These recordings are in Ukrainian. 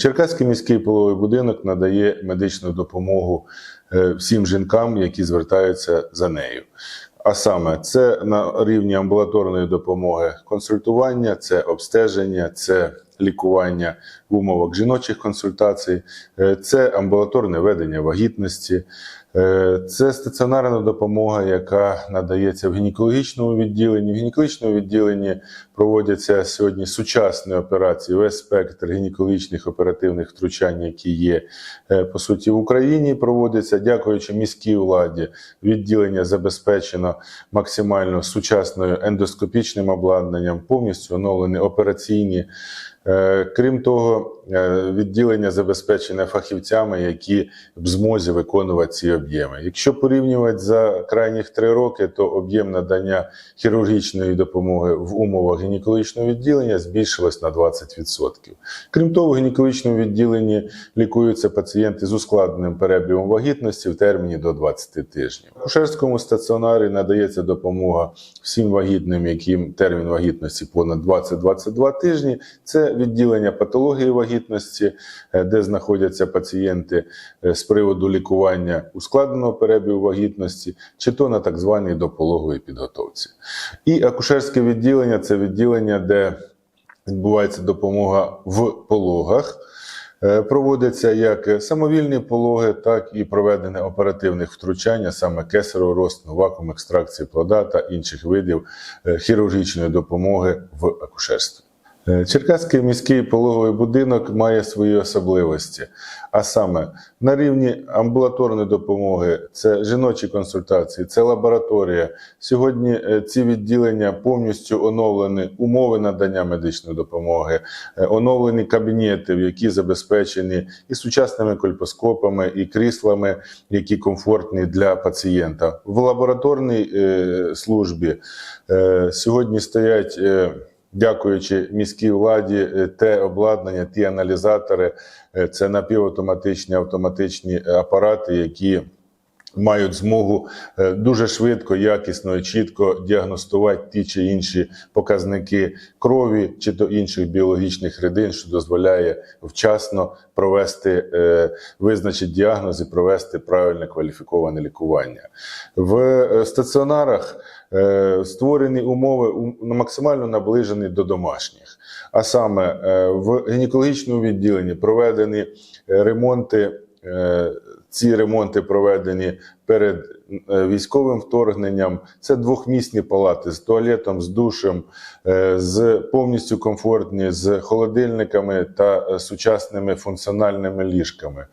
Черкаський міський пологовий будинок надає медичну допомогу е, всім жінкам, які звертаються за нею. А саме це на рівні амбулаторної допомоги консультування, це обстеження, це лікування в умовах жіночих консультацій, е, це амбулаторне ведення вагітності, це стаціонарна допомога, яка надається в гінекологічному відділенні. В гінекологічному відділенні проводяться сьогодні сучасні операції, весь спектр гінекологічних оперативних втручань, які є е, по суті в Україні. Проводяться, дякуючи міській владі. Відділення забезпечено максимально сучасною ендоскопічним обладнанням, повністю оновлені операційні. Е, Крім того, е, відділення забезпечене фахівцями, які в змозі виконувати ці об'єми. Якщо порівнювати за крайніх три роки, то об'єм надання хірургічної допомоги в умовах гінекологічного відділення збільшилось на 20%. Крім того, в гінекологічному відділенні лікуються пацієнти з ускладненим перебігом вагітності в терміні до 20 тижнів. У Шерському стаціонарі надається допомога всім вагітним, яким термін вагітності понад 20-22 тижні. Це відділення патології вагітності, е, де знаходяться пацієнти е, з приводу лікування ускладненого перебігу вагітності, чи то на так званій допологовій підготовці. І акушерське відділення це відділення, де відбувається допомога в пологах. Е, Проводяться як самовільні пологи, так і проведення оперативних втручань, саме кесарево розтину, вакуум екстракції плода та інших видів хірургічної допомоги в акушерстві. Е, Черкаський міський пологовий будинок має свої особливості, а саме на рівні амбулаторної допомоги, це жіночі консультації, це лабораторія. Сьогодні е, ці відділення повністю оновлені умови надання медичної допомоги, е, оновлені кабінети, які забезпечені і сучасними кольпоскопами, і кріслами, які комфортні для пацієнта. В лабораторній службі сьогодні стоять. Е, Дякуючи міській владі, е, те обладнання, ті аналізатори, е, це напівавтоматичні автоматичні апарати, які мають змогу е, дуже швидко, якісно і чітко діагностувати ті чи інші показники крові чи то інших біологічних рідин, що дозволяє вчасно провести е, визначити діагноз і провести правильне кваліфіковане лікування в е, стаціонарах. Е, Створені умови максимально наближені до домашніх. А саме е, в гінекологічному відділенні проведені е, ремонти. Ці ремонти проведені перед військовим вторгненням. Це двохмісні палати з туалетом, з душем, з повністю комфортні, з холодильниками та сучасними функціональними ліжками.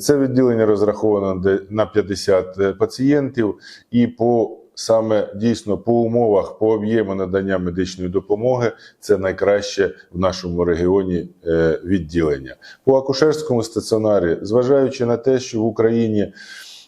Це відділення розраховано на 50 е, пацієнтів і по Саме дійсно по умовах, по об'єму надання медичної допомоги це найкраще в нашому регіоні е, відділення. По акушерському стаціонарі, зважаючи на те, що в Україні,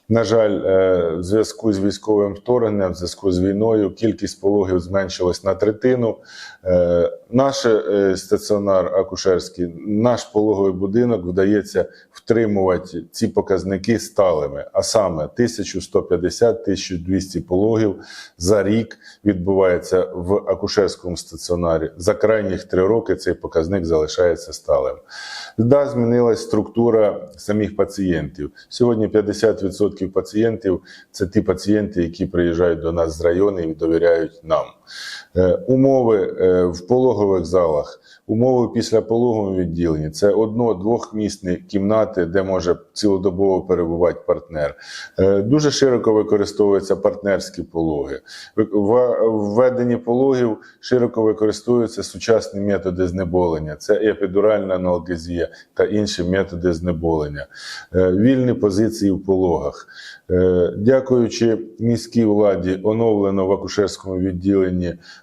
на жаль, е, в зв'язку з військовим вторгненням, в зв'язку з війною, кількість пологів зменшилась на третину. Е, Наш е, стаціонар акушерський, наш пологовий будинок вдається втримувати ці показники сталими, а саме 1150-1200 пологів за рік відбувається в акушерському стаціонарі. За крайніх три роки цей показник залишається сталим. Да, змінилась структура самих пацієнтів. Сьогодні 50% пацієнтів це ті пацієнти, які приїжджають до нас з району і довіряють нам. Е, Умови е, в пологових залах, умови після пологового відділенні це одно-двохмісні кімнати, де може цілодобово перебувати партнер. Е, Дуже широко використовуються партнерські пологи. В- пологів широко використовуються сучасні методи знеболення. Це епідуральна аналгезія та інші методи знеболення, вільні позиції в пологах. Дякуючи міській владі, оновлено в акушерському відділенні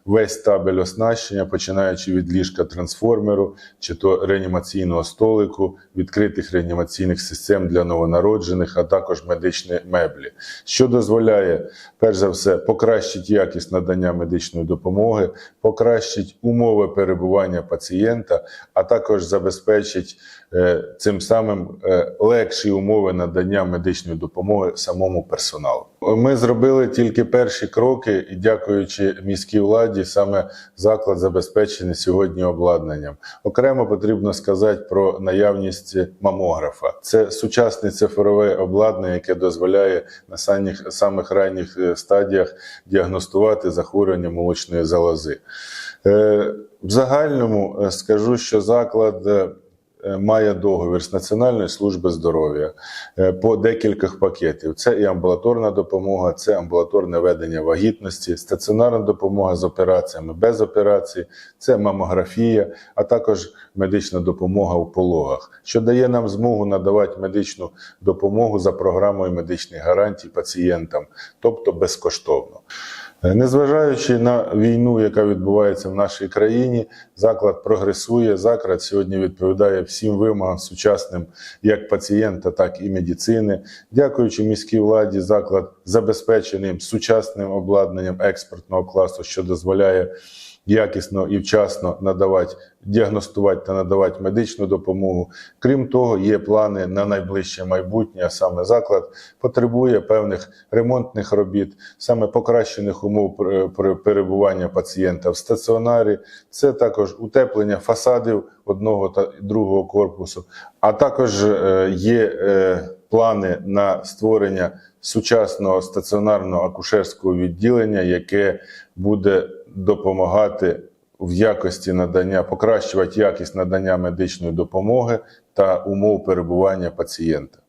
весь табель оснащення, починаючи від ліжка трансформеру, чи то реанімаційного столику, відкритих реанімаційних систем для новонароджених, а також медичні меблі, що дозволяє, перш за все, покращити якість надання медичної допомоги, покращити умови перебування пацієнта, а також забезпечить е, цим самим е, легші умови надання медичної допомоги самому персоналу. Ми зробили тільки перші кроки, дякуючи міській владі. саме заклад забезпечений сьогодні обладнанням. Окремо потрібно сказати про наявність мамографа. Це сучасне цифрове обладнання, яке дозволяє на самих, самих ранніх е, стадіях діагностувати захворювання молочної залози. Е, В загальному е, скажу, що заклад має договір з Національною службою здоров'я е, по декількох пакетів. Це і амбулаторна допомога, це амбулаторне ведення вагітності, стаціонарна допомога з операціями без операцій, це мамографія, а також медична допомога в пологах, що дає нам змогу надавати медичну допомогу за програмою медичних гарантій пацієнтам, тобто безкоштовно. Е, Незважаючи на війну, яка відбувається в нашій країні, заклад прогресує. Заклад сьогодні відповідає всім вимогам сучасним як пацієнта, так і медицини. Дякуючи міській владі, заклад забезпечений сучасним обладнанням експертного класу, що дозволяє якісно і вчасно надавати, діагностувати та надавати медичну допомогу. Крім того, є плани на найближче майбутнє. а Саме заклад потребує певних ремонтних робіт, саме покращених умов пер- пер- перебування пацієнта в стаціонарі. Це також утеплення фасадів одного та другого корпусу, а також е, є е, плани на створення сучасного стаціонарного акушерського відділення, яке буде допомагати в якості надання, покращувати якість надання медичної допомоги та умов перебування пацієнта.